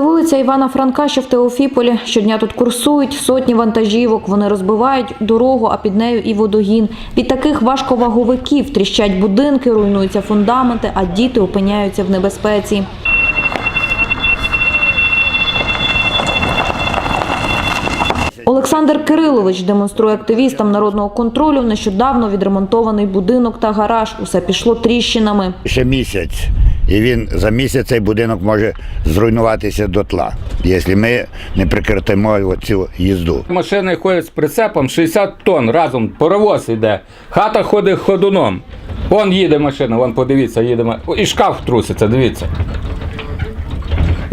Вулиця Івана Франка, що в Теофіполі. Щодня тут курсують сотні вантажівок. Вони розбивають дорогу, а під нею і водогін. Від таких важковаговиків тріщать будинки, руйнуються фундаменти, а діти опиняються в небезпеці. Олександр Кирилович демонструє активістам народного контролю нещодавно відремонтований будинок та гараж. Усе пішло тріщинами. ще місяць. І він за місяць цей будинок може зруйнуватися дотла, якщо ми не прекратимо цю їзду. Машини ходять з прицепом 60 тонн разом, паровоз йде. Хата ходить ходуном. Вон їде машина, вон подивіться, їде. І шкаф труситься, дивіться.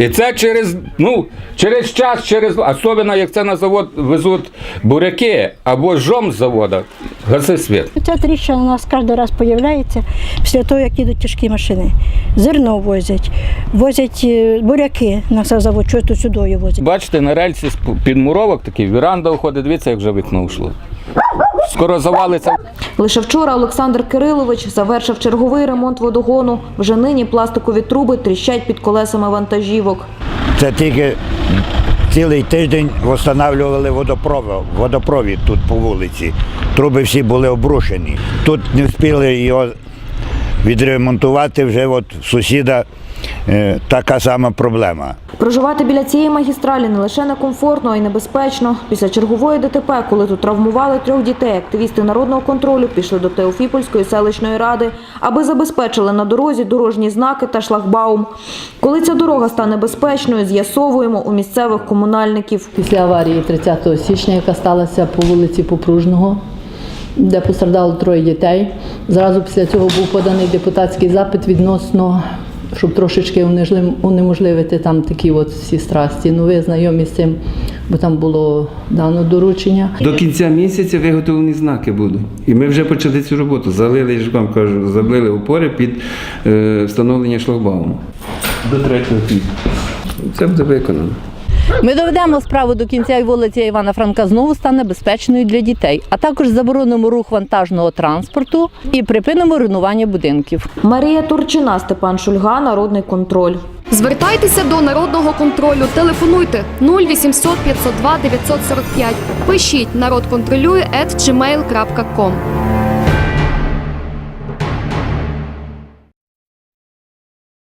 І це через, ну, через час, через, особливо як це на завод везуть буряки або жом з заводу, гаси світ. Ця тріщина у нас кожен раз з'являється після того, як їдуть тяжкі машини. Зерно возять, возять е, буряки на завод, що то сюди возять. Бачите, на рельсі з підмуровок такий, віранда виходить, дивіться, як вже вікно йшло. Скоро завалиться. Лише вчора Олександр Кирилович завершив черговий ремонт водогону. Вже нині пластикові труби тріщать під колесами вантажівок. Це тільки цілий тиждень встановлювали водопровід, водопровід тут по вулиці. Труби всі були обрушені. Тут не встигли його відремонтувати вже от сусіда така сама проблема. Проживати біля цієї магістралі не лише некомфортно, а й небезпечно. Після чергової ДТП, коли тут травмували трьох дітей, активісти народного контролю пішли до Теофіпольської селищної ради, аби забезпечили на дорозі дорожні знаки та шлагбаум. Коли ця дорога стане безпечною, з'ясовуємо у місцевих комунальників. Після аварії 30 січня, яка сталася по вулиці Попружного, де постраждало троє дітей. Зразу після цього був поданий депутатський запит відносно, щоб трошечки унежли- унеможливити там такі от всі страсті. Ну, ви знайомі з цим, бо там було дано доручення. До кінця місяця виготовлені знаки будуть. І ми вже почали цю роботу. Залили, я ж вам кажу, залили опори під е, встановлення шлагбауму. До 3 квітня. Це буде виконано. Ми доведемо справу до кінця і вулиця Івана Франка знову стане безпечною для дітей, а також заборонимо рух вантажного транспорту і припинимо руйнування будинків. Марія Турчина, Степан Шульга, Народний контроль. Звертайтеся до народного контролю. Телефонуйте 0800 502 945. Пишіть народ контролює at gmail.com.